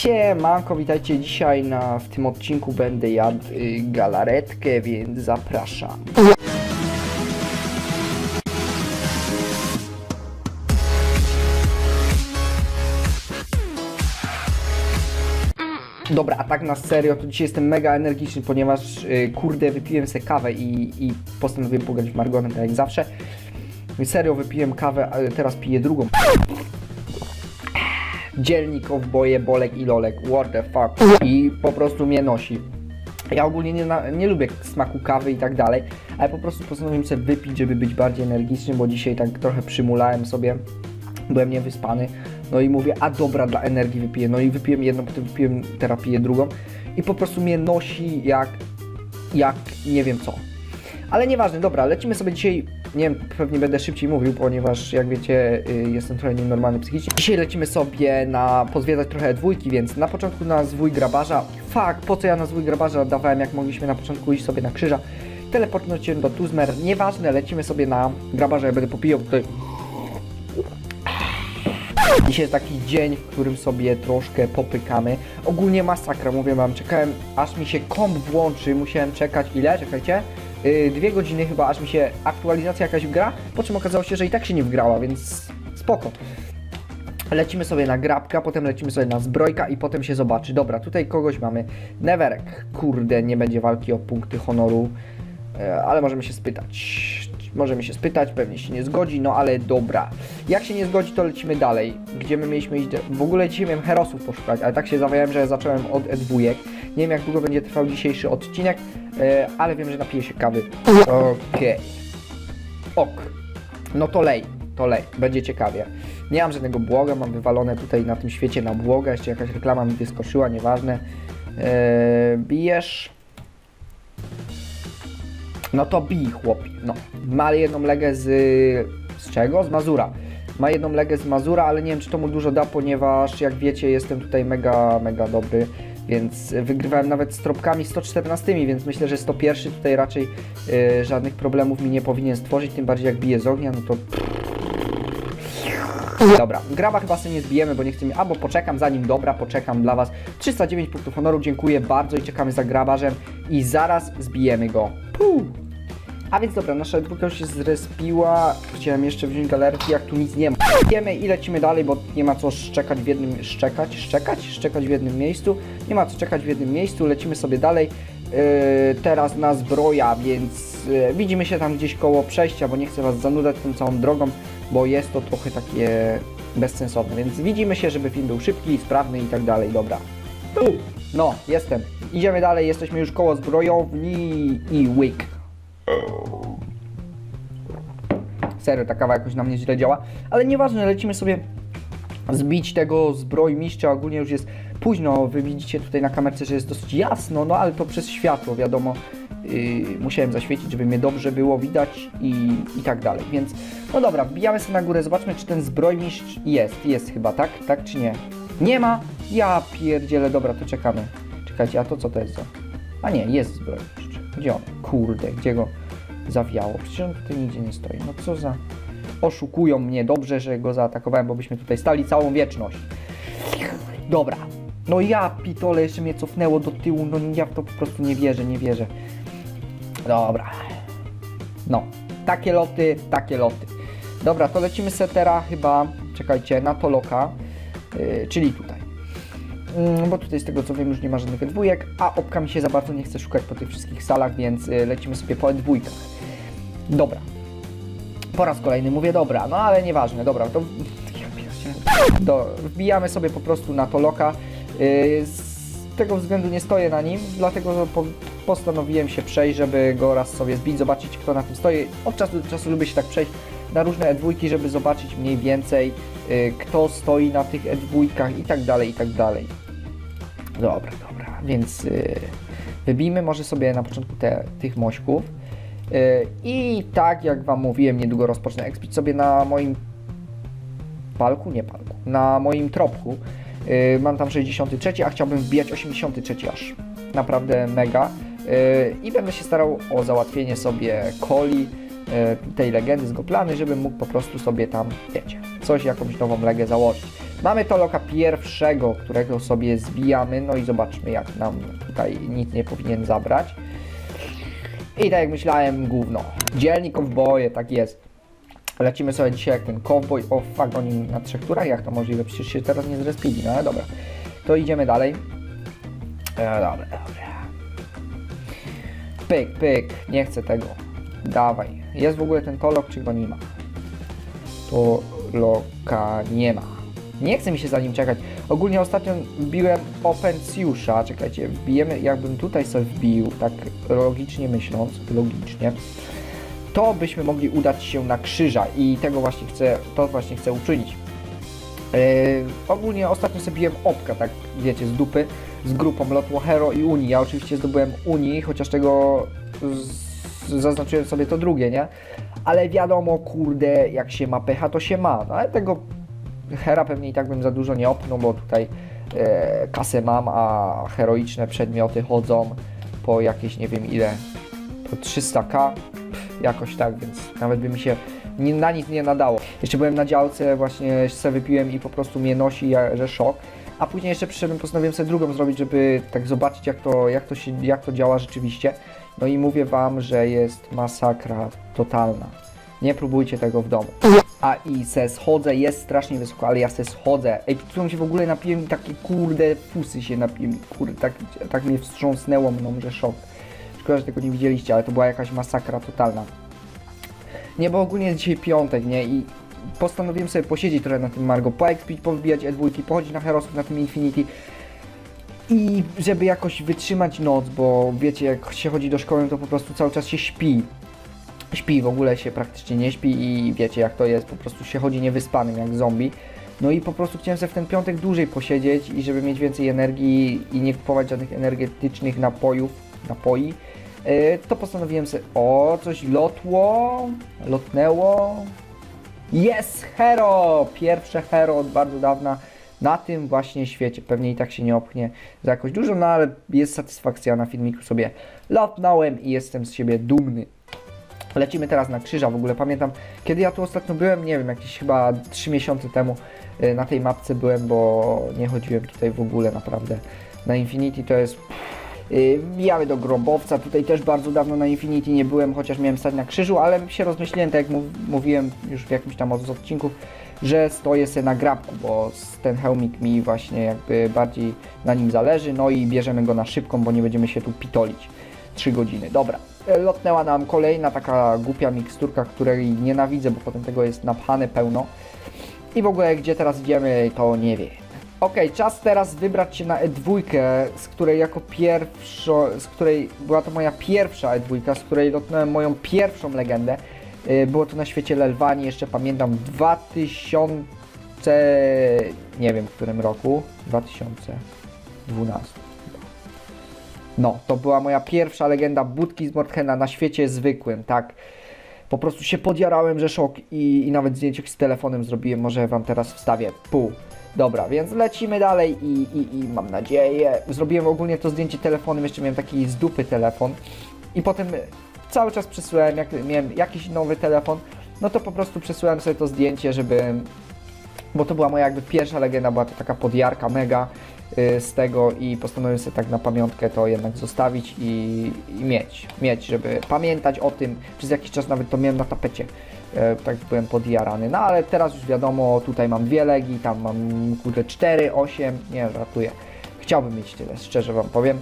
Siemanko, witajcie dzisiaj na, w tym odcinku będę jadł y, galaretkę, więc zapraszam. Dobra, a tak na serio, to dzisiaj jestem mega energiczny, ponieważ y, kurde wypiłem sobie kawę i, i postanowiłem pograć w Margonem, tak jak zawsze. Serio wypiłem kawę, ale teraz piję drugą. Dzielnik, owboje, bolek i lolek, what the fuck. I po prostu mnie nosi. Ja ogólnie nie, nie lubię smaku kawy i tak dalej, ale po prostu postanowiłem sobie wypić, żeby być bardziej energiczny, bo dzisiaj tak trochę przymulałem sobie, byłem niewyspany. No i mówię, a dobra, dla energii wypiję. No i wypiłem jedną, potem wypiłem terapię drugą i po prostu mnie nosi jak, jak nie wiem co. Ale nieważne, dobra, lecimy sobie dzisiaj. Nie wiem, pewnie będę szybciej mówił, ponieważ jak wiecie, y, jestem trochę nienormalny psychicznie. Dzisiaj lecimy sobie na pozwiedzać trochę dwójki, więc na początku na zwój grabarza. Fuck, po co ja na zwój grabarza dawałem, jak mogliśmy na początku iść sobie na krzyża. Teleportnąć się do Tuzmer, nieważne, lecimy sobie na grabarza, ja będę popijał tutaj. Dzisiaj jest taki dzień, w którym sobie troszkę popykamy. Ogólnie masakra, mówię wam, czekałem aż mi się komp włączy, musiałem czekać ile, czekajcie, yy, dwie godziny chyba, aż mi się aktualizacja jakaś wgra, po czym okazało się, że i tak się nie wgrała, więc spoko. Lecimy sobie na grabka, potem lecimy sobie na zbrojka i potem się zobaczy. Dobra, tutaj kogoś mamy. Neverek. Kurde, nie będzie walki o punkty honoru, e, ale możemy się spytać. Możemy się spytać, pewnie się nie zgodzi, no ale dobra. Jak się nie zgodzi, to lecimy dalej. Gdzie my mieliśmy iść? W ogóle dzisiaj miałem herosów poszukać, ale tak się zawiałem, że zacząłem od E2. Nie wiem jak długo będzie trwał dzisiejszy odcinek, e, ale wiem, że napiję się kawy. Okej. Ok. No to lej, to lej, będzie ciekawie. Nie mam żadnego błoga, mam wywalone tutaj na tym świecie na błoga, jeszcze jakaś reklama mi wyskoczyła, nieważne. Eee, bijesz. No to bij, chłopi. No. Ma jedną legę z... z czego? Z Mazura. Ma jedną legę z Mazura, ale nie wiem, czy to mu dużo da, ponieważ jak wiecie, jestem tutaj mega, mega dobry. Więc wygrywałem nawet z tropkami 114, więc myślę, że 101 tutaj raczej e, żadnych problemów mi nie powinien stworzyć, tym bardziej jak bije z ognia, no to Dobra, graba chyba sobie nie zbijemy, bo nie chcemy. Albo poczekam zanim dobra, poczekam dla was. 309 punktów honoru, dziękuję bardzo i czekamy za grabarzem i zaraz zbijemy go. Puh. A więc dobra, nasza dwójka już się zrespiła. Chciałem jeszcze wziąć galerki, jak tu nic nie ma. Wiemy i lecimy dalej, bo nie ma co szczekać w jednym... Szczekać? Szczekać? Szczekać w jednym miejscu. Nie ma co czekać w jednym miejscu, lecimy sobie dalej. Yy, teraz na zbroja, więc yy, widzimy się tam gdzieś koło przejścia, bo nie chcę was zanudzać tą całą drogą, bo jest to trochę takie bezsensowne, więc widzimy się, żeby film był szybki, sprawny i tak dalej, dobra. No, jestem. Idziemy dalej, jesteśmy już koło zbrojowni i łyk. Serio, ta kawa jakoś na mnie źle działa, ale nieważne, lecimy sobie zbić tego zbrojmistrza, ogólnie już jest późno, wy widzicie tutaj na kamerce, że jest dosyć jasno, no ale to przez światło, wiadomo, yy, musiałem zaświecić, żeby mnie dobrze było widać i, i tak dalej, więc no dobra, wbijamy sobie na górę, zobaczmy czy ten zbrojmistrz jest, jest chyba, tak? Tak czy nie? Nie ma? Ja pierdzielę, dobra, to czekamy. Czekajcie, a to co to jest za... A nie, jest zbrojmistrz. Gdzie on? Kurde, gdzie go zawiało? Przecież on tutaj nigdzie nie stoi, no co za... Oszukują mnie, dobrze, że go zaatakowałem, bo byśmy tutaj stali całą wieczność. Dobra. No ja pitole, jeszcze mnie cofnęło do tyłu, no ja w to po prostu nie wierzę, nie wierzę. Dobra. No, takie loty, takie loty. Dobra, to lecimy setera chyba, czekajcie, na Toloka, yy, czyli tutaj. Mm, bo tutaj z tego co wiem już nie ma żadnych dwójek, a opka mi się za bardzo nie chce szukać po tych wszystkich salach, więc yy, lecimy sobie po dwójkach. Dobra. Po raz kolejny mówię dobra, no ale nieważne, dobra, to do, wbijamy sobie po prostu na Toloka. Yy, z tego względu nie stoję na nim, dlatego po, postanowiłem się przejść, żeby go raz sobie zbić, zobaczyć kto na tym stoi. Od czasu do czasu lubię się tak przejść na różne E2, żeby zobaczyć mniej więcej yy, kto stoi na tych E2 i tak dalej, i tak dalej. Dobra, dobra, więc yy, wybijmy może sobie na początku te, tych mośków. Yy, I tak jak Wam mówiłem, niedługo rozpocznę expić sobie na moim palku, nie palku, na moim tropku. Yy, mam tam 63, a chciałbym wbijać 83 aż. Naprawdę mega. Yy, I będę się starał o załatwienie sobie coli, tej legendy z Goplany, żebym mógł po prostu sobie tam, wiecie, coś, jakąś nową legę założyć. Mamy to loka pierwszego, którego sobie zbijamy, no i zobaczmy jak nam tutaj nic nie powinien zabrać. I tak jak myślałem, gówno. Dzielni kowboje, tak jest. Lecimy sobie dzisiaj jak ten cowboy. O fuck, oni na trzech turach, jak to możliwe? Przecież się teraz nie zrespili, no ale dobra. To idziemy dalej. E, dobra, dobra. Pyk, pyk, nie chcę tego. Dawaj. Jest w ogóle ten tolok, czy go nie ma? To loka nie ma. Nie chce mi się za nim czekać. Ogólnie ostatnio wbiłem Opencjusza. Czekajcie, wbijemy, jakbym tutaj sobie wbił, tak logicznie myśląc, logicznie, to byśmy mogli udać się na krzyża i tego właśnie chcę, to właśnie chcę uczynić. Yy, ogólnie ostatnio sobie biłem opka, tak wiecie, z dupy, z grupą Lotło Hero i Unii. Ja oczywiście zdobyłem Unii, chociaż tego zaznaczyłem sobie to drugie, nie? Ale wiadomo, kurde, jak się ma pecha, to się ma. No ale tego Hera pewnie i tak bym za dużo nie opnął, bo tutaj e, kasę mam, a heroiczne przedmioty chodzą po jakieś nie wiem ile, po 300k, Pff, jakoś tak, więc nawet by mi się nie, na nic nie nadało. Jeszcze byłem na działce, właśnie se wypiłem i po prostu mnie nosi, że szok. A później jeszcze przyszedłem, postanowiłem sobie drugą zrobić, żeby tak zobaczyć jak to, jak to, się, jak to działa rzeczywiście. No i mówię Wam, że jest masakra totalna. Nie próbujcie tego w domu. A i se schodzę, jest strasznie wysoko, ale ja se schodzę. Ej, tu się w ogóle napiłem i takie kurde fusy się napiłem. Kurde, tak, tak mnie wstrząsnęło mną, że szok. Szkoda, że tego nie widzieliście, ale to była jakaś masakra totalna. Nie, bo ogólnie jest dzisiaj piątek, nie? I postanowiłem sobie posiedzieć trochę na tym Margo, poexpić, powbijać E2, pochodzić na Herosów na tym Infinity. I żeby jakoś wytrzymać noc, bo wiecie, jak się chodzi do szkoły, to po prostu cały czas się śpi śpi, w ogóle się praktycznie nie śpi i wiecie jak to jest, po prostu się chodzi niewyspanym jak zombie. No i po prostu chciałem sobie w ten piątek dłużej posiedzieć i żeby mieć więcej energii i nie kupować żadnych energetycznych napojów, napoi, yy, to postanowiłem sobie, o, coś lotło, lotnęło. Jest hero! Pierwsze hero od bardzo dawna na tym właśnie świecie. Pewnie i tak się nie opchnie za jakoś dużo, no ale jest satysfakcja na filmiku sobie lotnąłem i jestem z siebie dumny. Lecimy teraz na krzyża. W ogóle pamiętam, kiedy ja tu ostatnio byłem, nie wiem, jakieś chyba 3 miesiące temu y, na tej mapce byłem, bo nie chodziłem tutaj w ogóle naprawdę. Na Infinity to jest. Yy, Wbijamy do grobowca. Tutaj też bardzo dawno na Infinity nie byłem, chociaż miałem stać na krzyżu, ale się rozmyśliłem, tak jak mów, mówiłem już w jakimś tam z odcinków, że stoję sobie na grabku, bo ten hełmik mi właśnie jakby bardziej na nim zależy. No i bierzemy go na szybką, bo nie będziemy się tu pitolić. 3 godziny. Dobra. E, Lotnęła nam kolejna taka głupia miksturka, której nienawidzę, bo potem tego jest napchane pełno. I w ogóle gdzie teraz idziemy, to nie wiem. Okej, czas teraz wybrać się na E2, z której jako pierwszo, z której była to moja pierwsza E2, z której lotnąłem moją pierwszą legendę. E, Było to na świecie Lelwani, jeszcze pamiętam 2000, nie wiem w którym roku, 2012. No, to była moja pierwsza legenda budki z Mordhena na świecie zwykłym, tak. Po prostu się podjarałem, że szok i, i nawet zdjęcie z telefonem zrobiłem, może wam teraz wstawię. Pół. Dobra, więc lecimy dalej i, i, i mam nadzieję. Zrobiłem ogólnie to zdjęcie telefonem, jeszcze miałem taki z dupy telefon i potem cały czas przesyłałem, jak miałem jakiś nowy telefon, no to po prostu przesyłałem sobie to zdjęcie, żeby bo to była moja jakby pierwsza legenda, była to taka podjarka mega y, z tego i postanowiłem sobie tak na pamiątkę to jednak zostawić i, i mieć, mieć, żeby pamiętać o tym, przez jakiś czas nawet to miałem na tapecie, e, tak byłem podjarany, no ale teraz już wiadomo, tutaj mam dwie legi, tam mam kurde 4, 8, nie żartuję, chciałbym mieć tyle, szczerze wam powiem,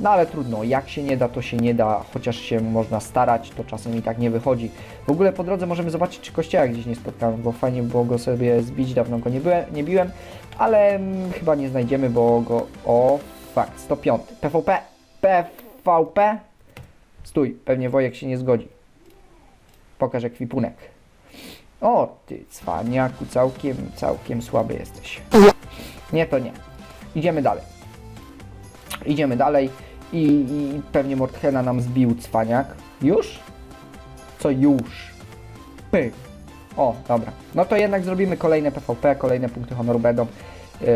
no ale trudno, jak się nie da, to się nie da, chociaż się można starać, to czasem i tak nie wychodzi. W ogóle po drodze możemy zobaczyć, czy kościoła gdzieś nie spotkałem, bo fajnie było go sobie zbić, dawno go nie, byłem, nie biłem, ale mm, chyba nie znajdziemy, bo go... O, fakt, 105. PvP, PvP. Stój, pewnie Wojek się nie zgodzi. Pokaż ekwipunek. O, ty cwaniaku, całkiem, całkiem słaby jesteś. Nie, to nie. Idziemy dalej. Idziemy dalej i, i pewnie Mordhena nam zbił cwaniak. Już? Co już? Pyk. O, dobra. No to jednak zrobimy kolejne PvP, kolejne punkty honoru będą. Yy,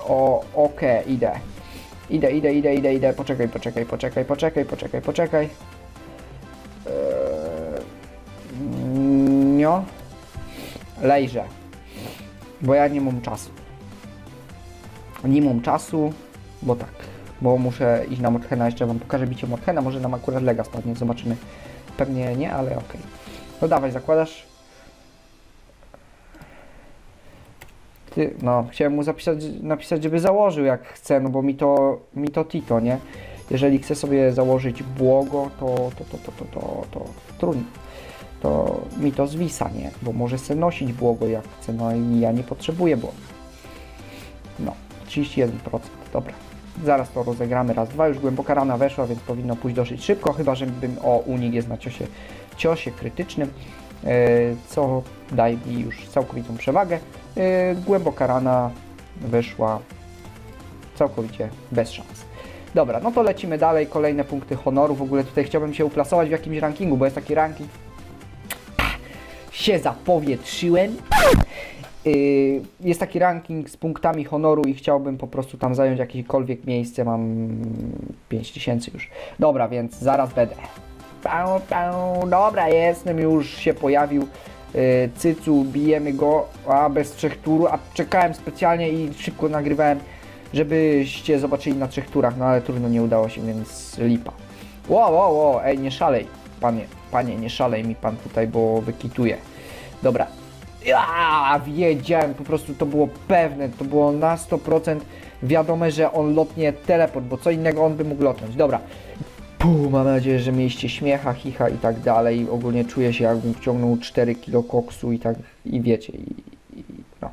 o, okej, idę. Idę, idę, idę, idę, idę. Poczekaj, poczekaj, poczekaj, poczekaj, poczekaj, poczekaj. Nio. Lejże. Bo ja nie mam czasu. Nie mam czasu, bo tak. Bo muszę iść na Mothena, jeszcze wam pokażę bicie Mothena, może nam akurat lega spadnie, zobaczymy. Pewnie nie, ale okej. No dawaj, zakładasz. Ty, no, chciałem mu zapisać, napisać, żeby założył jak chce, no bo mi to, mi to Tito, nie? Jeżeli chce sobie założyć błogo, to, to, to, to, to, to, to. To mi to zwisa, nie? Bo może se nosić błogo jak chce, no i ja nie potrzebuję błoga. No, 31%, dobra. Zaraz to rozegramy raz, dwa, już głęboka rana weszła, więc powinno pójść dosyć szybko, chyba żebym, o, unik jest na ciosie, ciosie krytycznym, e, co daje mi już całkowitą przewagę. E, głęboka rana weszła całkowicie bez szans. Dobra, no to lecimy dalej, kolejne punkty honoru, w ogóle tutaj chciałbym się uplasować w jakimś rankingu, bo jest taki ranking, się zapowietrzyłem. Yy, Jest taki ranking z punktami honoru i chciałbym po prostu tam zająć jakiekolwiek miejsce. Mam 5000 już. Dobra, więc zaraz będę. Dobra, jestem, już się pojawił. Yy, Cycu, bijemy go, a bez trzech turów, a czekałem specjalnie i szybko nagrywałem, żebyście zobaczyli na trzech turach, no ale trudno nie udało się, więc lipa. Wow, wow, wow, ej, nie szalej, panie, panie, nie szalej mi pan tutaj, bo wykituje. Dobra. Ja wiedziałem, po prostu to było pewne, to było na 100% wiadome, że on lotnie teleport, bo co innego on by mógł lotnąć. Dobra. Puh, mam nadzieję, że mieliście śmiecha, chicha i tak dalej. Ogólnie czuję się jakbym wciągnął 4 kilo koksu i tak, i wiecie, i, i no.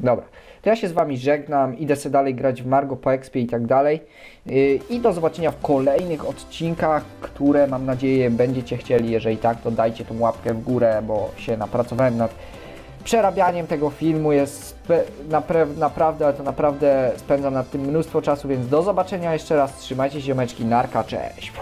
Dobra. To ja się z wami żegnam, idę sobie dalej grać w Margo po expie i tak dalej. Yy, I do zobaczenia w kolejnych odcinkach, które mam nadzieję będziecie chcieli. Jeżeli tak, to dajcie tą łapkę w górę, bo się napracowałem nad przerabianiem tego filmu. Jest naprawdę, ale to naprawdę spędzam nad tym mnóstwo czasu, więc do zobaczenia jeszcze raz. Trzymajcie się, ziomeczki, narka, cześć.